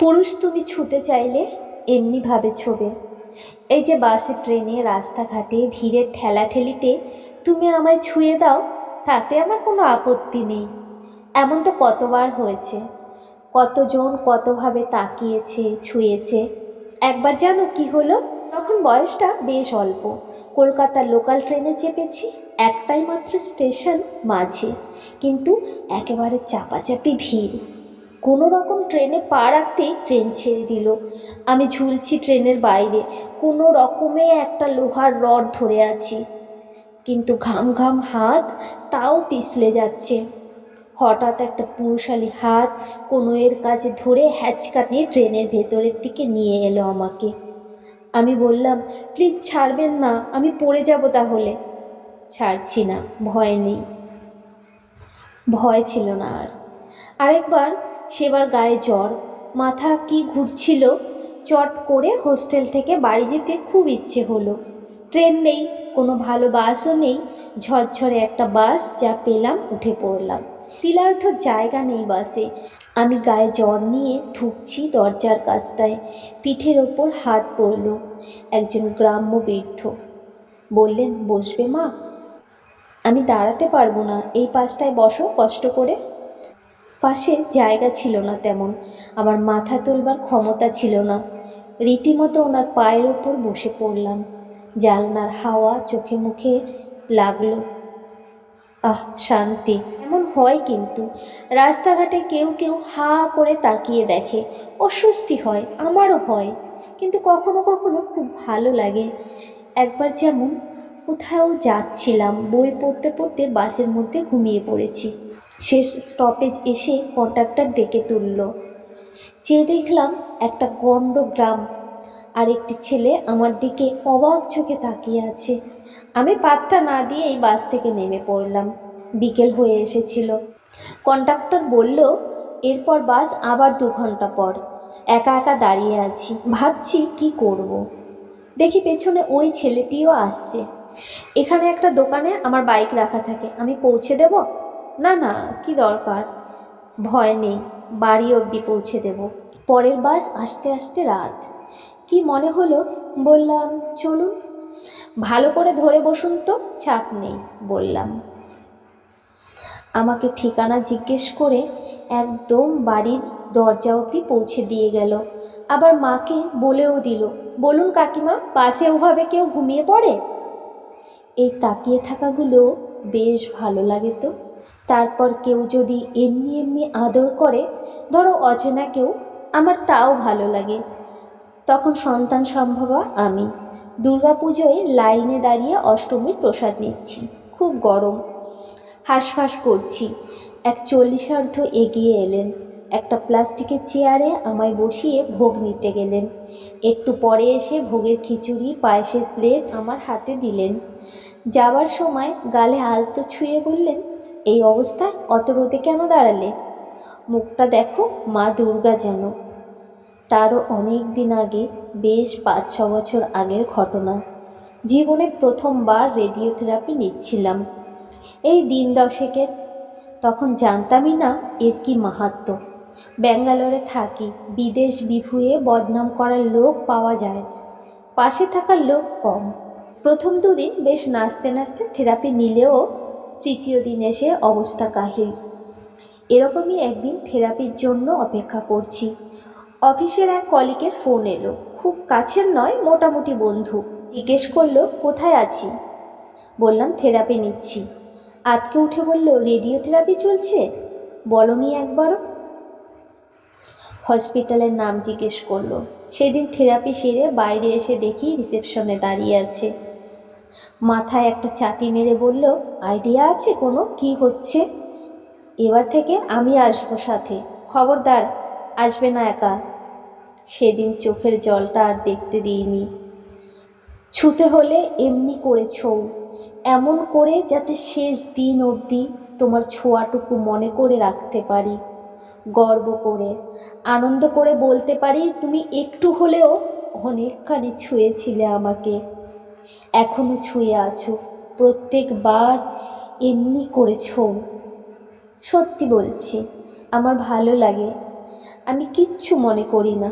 পুরুষ তুমি ছুতে চাইলে এমনিভাবে ছোবে। এই যে বাসে, ট্রেনে, রাস্তাঘাটে, ভিড়ের ঠেলাঠেলিতে তুমি আমায় ছুঁয়ে দাও, তাতে আমার কোনো আপত্তি নেই। এমন তো কতবার হয়েছে। কতজন কতভাবে তাকিয়েছে, ছুঁয়েছে, একবার জানো কি হলো? তখন বয়সটা বেশ অল্প। কলকাতার লোকাল ট্রেনে চেপেছি একটাই মাত্র স্টেশন মাঝে, কিন্তু একেবারে চাপাচাপি ভিড়। কোনো রকম ট্রেনে পা রাখতেই ট্রেন ছেড়ে দিল। আমি ঝুলছি ট্রেনের বাইরে, কোনো রকমে একটা লোহার রড ধরে আছি। কিন্তু ঘাম ঘাম হাত তাও পিছলে যাচ্ছে। হঠাৎ একটা পুরুষালী হাত কোনো এর কাছে ধরে হ্যাচকা দিয়ে ট্রেনের ভেতরের দিকে নিয়ে এলো আমাকে। আমি বললাম, প্লিজ ছাড়বেন না, আমি পড়ে যাব তাহলে। ছাড়ছি না, ভয় নেই। ভয় ছিল না আর। আরেকবার সেবার গায়ে জ্বর। মাথা কি ঘুরছিল? চট করে হোস্টেল থেকে বাড়ি যেতে খুব ইচ্ছে হলো। ট্রেন নেই, কোনো ভালো বাসও নেই। ঝরঝরে একটা বাস যা পেলাম, উঠে পড়লাম। তিলার্থ জায়গা নেই বাসে। আমি গায়ে জ্বর নিয়ে ঢুকছি দরজার কাছটায়। পিঠের ওপর হাত পড়ল একজন গ্রাম্য বৃদ্ধ। বললেন, বসবে মা? আমি দাঁড়াতে পারব না। এই পাশটায় বসো, কষ্ট করে। পাশে জায়গা ছিল না তেমন, আমার মাথা তোলবার ক্ষমতা ছিল না। রীতিমতো ওনার পায়ের ওপর বসে পড়লাম। জানলার হাওয়া চোখে মুখে লাগল। আহ, শান্তি। এমন হয় কিন্তু, রাস্তাঘাটে কেউ কেউ হা করে তাকিয়ে দেখে, অস্বস্তি হয়, আমারও হয়। কিন্তু কখনো কখনো খুব ভালো লাগে। একবার যেমন কোথাও যাচ্ছিলাম, বই পড়তে পড়তে বাসের মধ্যে ঘুমিয়ে পড়েছি। শেষ স্টপেজ এসে কন্ট্রাক্টর ডেকে তুলল। চেয়ে দেখলাম একটা গণ্ড গ্রাম আর একটি ছেলে আমার দিকে অবাক চোখে তাকিয়ে আছে। আমি পাত্তা না দিয়ে এই বাস থেকে নেমে পড়লাম। বিকেল হয়ে এসেছিল। কন্ডাক্টর বলল, এরপর বাস আবার দু ঘণ্টা পর। একা একা দাঁড়িয়ে আছি, ভাবছি কি করব। দেখি পেছনে ওই ছেলেটিও আসছে। এখানে একটা দোকানে আমার বাইক রাখা থাকে, আমি পৌঁছে দেব? না না, কি দরকার? ভয় নেই, বাড়ি অবধি পৌঁছে দেব। পরের বাস আসতে আসতে রাত। কি মনে হলো? বললাম, চলুন। ভালো করে ধরে বসুন তো, চাপ নেই, বললাম। আমাকে ঠিকানা জিজ্ঞেস করে একদম বাড়ির দরজা অবধি পৌঁছে দিয়ে গেল। আবার মাকে বলেও দিল, বলুন কাকিমা, পাশে ওভাবে কেউ ঘুমিয়ে পড়ে? এই তাকিয়ে থাকাগুলো বেশ ভালো লাগে তো। তারপর কেউ যদি এমনি এমনি আদর করে, ধরো অচেনা কেউ, আমার তাও ভালো লাগে। তখন সন্তান সম্ভবা আমি। দুর্গাপুজোয় লাইনে দাঁড়িয়ে অষ্টমীর প্রসাদ নিচ্ছি। খুব গরম। হাঁসফাঁস করছি। এক চল্লিশার্ধ এগিয়ে এলেন। একটা প্লাস্টিকের চেয়ারে আমায় বসিয়ে ভোগ নিতে গেলেন। একটু পরে এসে ভোগের খিচুড়ি, পায়েসের প্লেট আমার হাতে দিলেন। যাওয়ার সময় গালে আলতো ছুঁয়ে বললেন এই অবস্থায় অত রোদে কেন দাঁড়ালে? মুখটা দেখো, মা দুর্গা যেন। তারও অনেক দিন আগে, বেশ পাঁচ, ছ বছর আগের ঘটনা। জীবনে প্রথমবার রেডিওথেরাপি নিচ্ছিলাম। এই দিন দশেকের। তখন জানতামই না এর কি মাহাত্ম ব্যাঙ্গালোরে থাকি, বিদেশ বিভুয়ে বদনাম করার লোক পাওয়া যায়। পাশে থাকার লোক কম। প্রথম দুদিন বেশ নাচতে নাচতে থেরাপি নিলেও তৃতীয় দিন এসে অবস্থা কাহিল। এরকমই একদিন থেরাপির জন্য অপেক্ষা করছি। অফিসের এক কলিকের ফোন এলো। খুব কাছের নয়, মোটামুটি বন্ধু। জিজ্ঞেস করল, কোথায় আছি? বললাম, থেরাপি নিচ্ছি। আজকে উঠে বলল রেডিও থেরাপি চলছে? বলনি একবারও। হসপিটালের নাম জিজ্ঞেস করল। সেদিন থেরাপি সেরে বাইরে এসে দেখি রিসেপশনে দাঁড়িয়ে আছে। মাথায় একটা চাটি মেরে বলল, আইডিয়া আছে কোনো? কি হচ্ছে? এবার থেকে আমি আসব সাথে। খবরদার, আসবে না একা। সেদিন চোখের জলটা আর দেখতে দিইনি। ছুতে হলে এমনি করে ছৌ। এমন করে যাতে শেষ দিন অবধি তোমার ছোঁয়াটুকু মনে করে রাখতে পারি। গর্ব করে, আনন্দ করে বলতে পারি, তুমি একটু হলেও অনেকখানি ছুঁয়েছিলে আমাকে। এখনও ছুঁয়ে আছো, প্রত্যেকবার এমনি করে সত্যি বলছি, আমার ভালো লাগে, আমি কিচ্ছু মনে করি না।